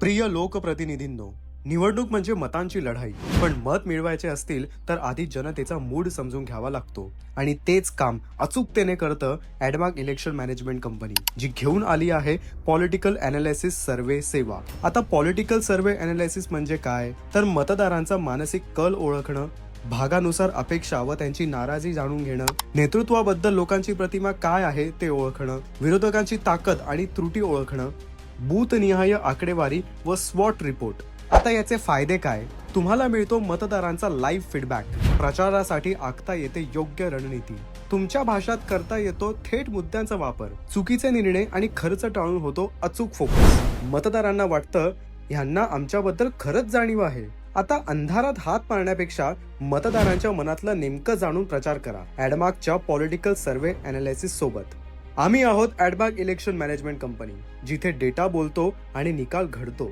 प्रिय लोकप्रतिनिधींनो निवडणूक म्हणजे मतांची लढाई. पण मत मिळवायचे असतील तर आधी जनतेचा मूड समजून घ्यावा लागतो. आणि तेच काम अचूकतेने करतं ॲडमार्क इलेक्शन मॅनेजमेंट कंपनी जी घेऊन आली आहे पॉलिटिकल अनालिसिस सर्वे सेवा. आता पॉलिटिकल सर्वे अनालिसिस म्हणजे काय? तर मतदारांचा मानसिक कल ओळखणं भागानुसार अपेक्षा व त्यांची नाराजी जाणून घेणं नेतृत्वाबद्दल लोकांची प्रतिमा काय आहे ते ओळखणं विरोधकांची ताकद आणि त्रुटी ओळखणं बूथनिहाय आकडेवारी व स्वॉट रिपोर्ट. आता याचे फायदे काय? तुम्हाला मिळतो मतदारांचा लाईव्ह फीडबॅक प्रचारासाठी आखता येते योग्य रणनीती. तुमच्या भाषात करता येतो थेट मुद्द्यांचा वापर. चुकीचे निर्णय आणि खर्च टाळून होतो अचूक फोकस मतदारांना वाटतं ह्यांना आमच्याबद्दल खरंच जाणीव आहे. आता अंधारात हात मारण्यापेक्षा मतदारांच्या मनातलं नेमकं जाणून प्रचार करा. ॲडमार्कच्या पॉलिटिकल सर्वे अनालिसिस सोबत आम्ही आहोत ॲडमार्क इलेक्शन मॅनेजमेंट कंपनी जिथे डेटा बोलतो आणि निकाल घडतो.